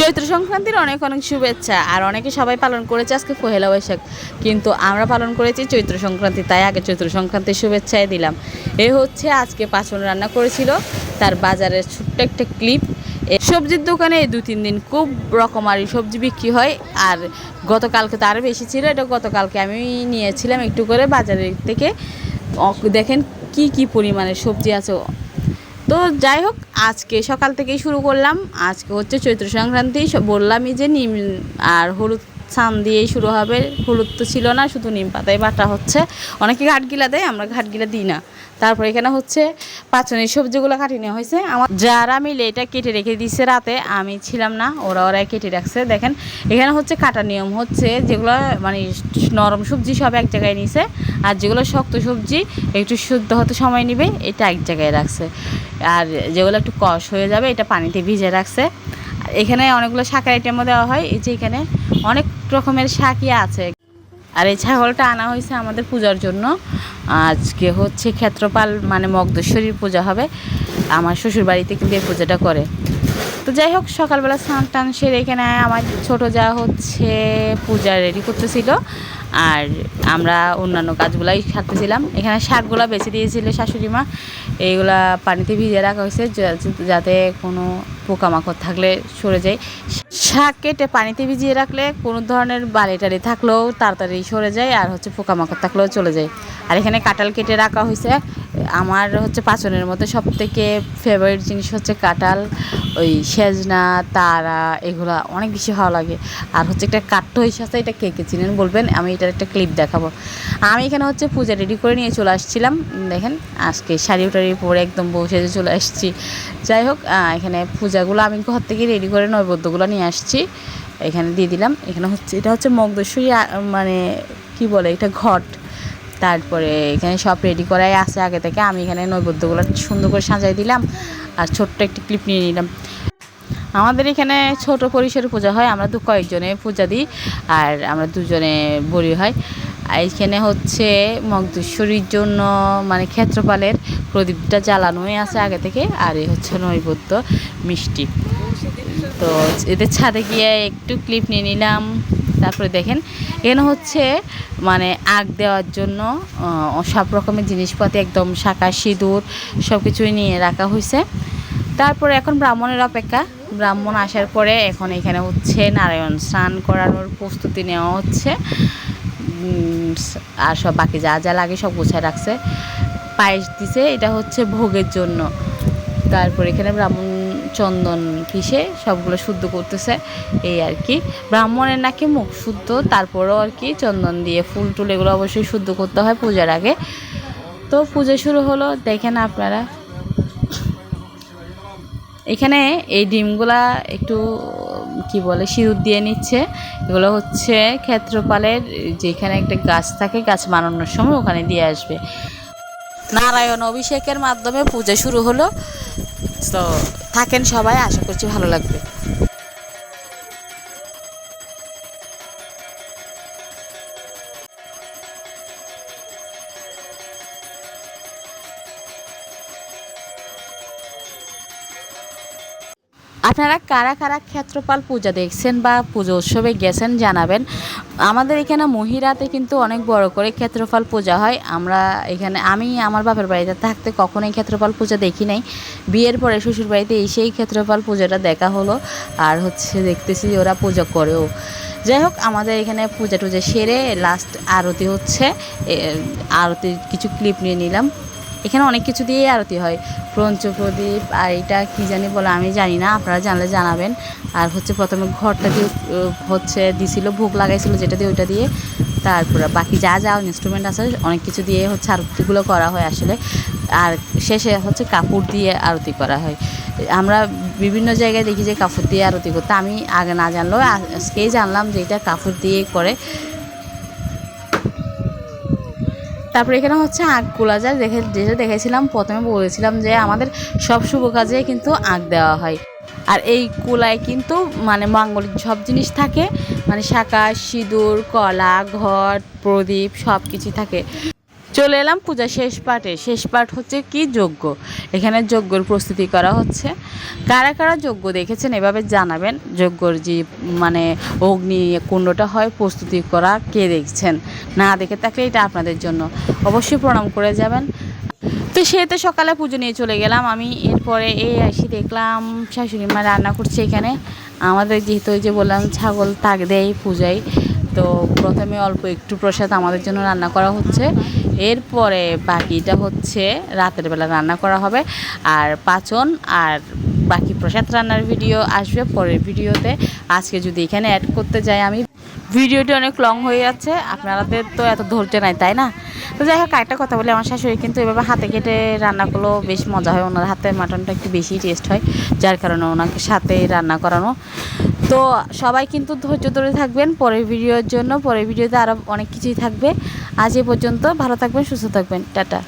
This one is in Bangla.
চৈত্র সংক্রান্তির অনেক অনেক শুভেচ্ছা, আর অনেকে সবাই পালন করেছে আজকে পহেলা বৈশাখ। কিন্তু আমরা পালন করেছি চৈত্র সংক্রান্তি, তাই আগে চৈত্র সংক্রান্তির শুভেচ্ছাই দিলাম। এ হচ্ছে আজকে পাচন রান্না করেছিল, তার বাজারের ছোট্ট একটা ক্লিপ। সবজির দোকানে দু তিন দিন খুব রকমারি সবজি বিক্রি হয়, আর গতকালকে তো আরও বেশি ছিল, এটা গতকালকে আমি নিয়েছিলাম একটু করে বাজারের থেকে। দেখেন কি কি পরিমাণের সবজি আছে তো যাই হোক, আজকে সকাল থেকেই শুরু করলাম। আজকে হচ্ছে চৈত্র সংক্রান্তি বললামই যে নিম আর হলুদ ছান দিয়েই শুরু হবে। হলুদ তো ছিল না, শুধু নিম পাতায় বাটা হচ্ছে। অনেকে ঘাটগিলা দেয়, আমরা ঘাটগিলা দিই না। তারপর এখানে হচ্ছে পাচনের সবজিগুলো কাটিয়ে নেওয়া হয়েছে। আমার যারা মিলে এটা কেটে রেখে দিচ্ছে রাতে, আমি ছিলাম না, ওরা ওরাই কেটে রাখছে। দেখেন, এখানে হচ্ছে কাটার নিয়ম হচ্ছে যেগুলো মানে নরম সবজি সব এক জায়গায় নিছে, আর যেগুলো শক্ত সবজি, একটু শুদ্ধ হতে সময় নেবে, এটা এক জায়গায় রাখছে। আর যেগুলো একটু কষ হয়ে যাবে, এটা পানিতে ভিজে রাখছে। এখানে অনেকগুলো শাকের আইটেমও দেওয়া হয়, এই যে এখানে অনেক রকমের শাকই আছে। আর এই ছাগলটা আনা হয়েছে আমাদের পূজার জন্য। আজকে হচ্ছে ক্ষেত্রপাল মানে মগদেশ্বরীর পূজা হবে। আমার শ্বশুর বাড়িতে কিন্তু এই পূজাটা করে। তো যাই হোক, সকালবেলা স্নান টান সেরে এখানে আমার ছোট যা হচ্ছে পূজা রেডি করতেছিল। আর আমরা অন্যান্য কাজগুলাই সারতেছিলাম। এখানে শাকগুলো বেছে দিয়েছিল শাশুড়ি মা। এইগুলা পানিতে ভিজিয়ে রাখা হয়েছে যাতে কোনো পোকামাকড় থাকলে সরে যায়। শাক কেটে পানিতে ভিজিয়ে রাখলে কোনো ধরনের বালি টালি থাকলেও তাড়াতাড়ি সরে যায় আর হচ্ছে পোকামাকড় থাকলেও চলে যায়। আর এখানে কাঁঠাল কেটে রাখা হয়েছে। আমার হচ্ছে পাচনের মধ্যে সব থেকে ফেভারিট জিনিস হচ্ছে কাঁঠাল, ওই সেজনা, তারা, এগুলা অনেক বেশি ভালো লাগে। আর হচ্ছে একটা কাঠ্য হিসাবে এটা কে কে চিনেন বলবেন, আমি এটার একটা ক্লিপ দেখাবো। আমি এখানে হচ্ছে পূজা রেডি করে নিয়ে চলে আসছিলাম দেখেন, আজকে শাড়ি টাড়ি পরে একদম বসে চলে আসছি। যাই হোক এখানে পূজাগুলো আমি ঘর থেকে রেডি করে নৈবদ্যগুলো নিয়ে আসছি। এখানে দিয়ে দিলাম, এখানে হচ্ছে, এটা হচ্ছে মগদস্বরী মানে কি বলে, এটা ঘট। তারপরে এখানে সব রেডি করাই আছে আগে থেকে। আমি এখানে নৈবেদ্যগুলো সুন্দর করে সাজাই দিলাম আর ছোট্ট একটি ক্লিপ নিয়ে নিলাম। আমাদের এখানে ছোট পরিসরে পূজা হয়, আমরা তো কয়েকজনে পূজা দিই আর আমরা দুজনে বড়ি হয়। এখানে হচ্ছে মগদেশ্বরীর জন্য মানে ক্ষেত্রপালের প্রদীপটা জ্বালানোই আছে আগে থেকে, আর এই হচ্ছে নৈবদ্য মিষ্টি। তো এদের ছাদে গিয়ে একটু ক্লিপ নিয়ে নিলাম। তারপরে দেখেন এখানে হচ্ছে মানে আগ দেওয়ার জন্য সব রকমের জিনিসপাতি একদম শাঁখা, সিঁদুর সব কিছুই নিয়ে রাখা হয়েছে। তারপরে এখন ব্রাহ্মণের অপেক্ষা। ব্রাহ্মণ আসার পরে এখন এখানে হচ্ছে নারায়ণ স্নান করানোর প্রস্তুতি নেওয়া হচ্ছে। আর সব বাকি যা যা লাগে সব গোছায় রাখছে। পায়েস দিছে, এটা হচ্ছে ভোগের জন্য। তারপর এখানে ব্রাহ্মণ চন্দন পিষে সবগুলো শুদ্ধ করতেছে, এই আর কি। ব্রাহ্মণের নাকি মুখ শুদ্ধ, তারপরেও আর কি চন্দন দিয়ে ফুল টুল এগুলো অবশ্যই শুদ্ধ করতে হয় পূজার আগে। তো পুজো শুরু হলো, দেখেন আপনারা। এখানে এই ডিমগুলা একটু, কি বলে, সিঁদুর দিয়ে নিচ্ছে। এগুলো হচ্ছে ক্ষেত্রপালের, যেখানে একটা গাছ থাকে, গাছ বানানোর সময় ওখানে দিয়ে আসবে। নারায়ণ অভিষেকের মাধ্যমে পূজা শুরু হলো। তো থাকেন সবাই, আশা করছি ভালো লাগবে। আপনারা কারা কারা ক্ষেত্রপাল পূজা দেখছেন বা পুজো উৎসবে গেছেন জানাবেন। আমাদের এখানে মহিরাতে কিন্তু অনেক বড় করে ক্ষেত্রপাল পূজা হয়। আমরা এখানে, আমি আমার বাপের বাড়িতে থাকতে কখনোই ক্ষেত্রফল পূজা দেখি নাই। বিয়ের পরে শ্বশুর বাড়িতে এসেই ক্ষেত্রফল পূজাটা দেখা হলো আর হচ্ছে দেখতেছি ওরা পূজা করেও। যাই হোক, আমাদের এখানে পূজা টুজা সেরে লাস্ট আরতি হচ্ছে। আরতির কিছু ক্লিপ নিয়ে নিলাম। এখানে অনেক কিছু দিয়েই আরতি হয়। পঞ্চপ্রদীপ আর এটা কী জানি বলে আমি জানি না, আপনারা জানলে জানাবেন। আর হচ্ছে প্রথমে ঘরটা দিয়ে হচ্ছে দিছিল, ভোগ লাগাইছিল যেটা দিয়ে ওইটা দিয়ে। তারপরে বাকি যা যা ইনস্ট্রুমেন্ট আছে, অনেক কিছু দিয়ে হচ্ছে আরতিগুলো করা হয় আসলে। আর শেষে হচ্ছে কাপড় দিয়ে আরতি করা হয়। আমরা বিভিন্ন জায়গায় দেখি যে কাপড় দিয়ে আরতি করতে। আমি আগে না জানলেও আজকেই জানলাম যে এটা কাপড় দিয়ে করে তারপরে এখানে হচ্ছে আগ গোলা যায় দেখে যেটা দেখেছিলাম, প্রথমে বলেছিলাম যে আমাদের সব শুভ কাজে কিন্তু আগ দেওয়া হয়। আর এই কুলায় কিন্তু মানে মাঙ্গলিক সব জিনিস থাকে মানে শাঁখা সিঁদুর, কলা, ঘট, প্রদীপ সব কিছুই থাকে। চলে এলাম পূজা শেষ পাঠে। শেষ পাঠ হচ্ছে কি যজ্ঞ? এখানে যজ্ঞর প্রস্তুতি করা হচ্ছে। কারা কারা যজ্ঞ দেখেছেন এভাবে জানাবেন? যজ্ঞর যে মানে অগ্নি কুণ্ডটা হয়, প্রস্তুতি করা কে দেখছেন? না দেখে থাকলে এটা আপনাদের জন্য অবশ্যই প্রণাম করে যাবেন। তো সেতে সকালে পুজো নিয়ে চলে গেলাম। আমি এরপরে এই আসি, দেখলাম শাশুড়ি মা রান্না করছে এখানে। আমাদের যেহেতু ওই যে বললাম, ছাগল তাক দেয় পূজায়। তো প্রথমে অল্প একটু প্রসাদ আমাদের জন্য রান্না করা হচ্ছে। এরপরে বাকিটা হচ্ছে রাতের বেলা রান্না করা হবে। আর পাচন আর বাকি প্রসাদ রান্নার ভিডিও আসবে পরের ভিডিওতে। আজকে যদি এখানে অ্যাড করতে যাই আমি। ভিডিওটি অনেক লং হয়ে যাচ্ছে, আপনাদের তো এত ধৈর্য নাই, তাই না? তো যাই হোক একটা কথা বলি, আমার শাশুড়ি কিন্তু এভাবে হাতে কেটে রান্না করলেও বেশ মজা হয়। ওনার হাতের মাটনটা একটু বেশি টেস্ট হয়, যার কারণে ওনাকে সাথে রান্না করানো তো সবাই কিন্তু ধৈর্য ধরে থাকবেন পরের ভিডিওর জন্য, পরের ভিডিওতে আরও অনেক কিছুই থাকবে। আজ এ পর্যন্ত ভালো থাকবেন, সুস্থ থাকবেন। টাটা।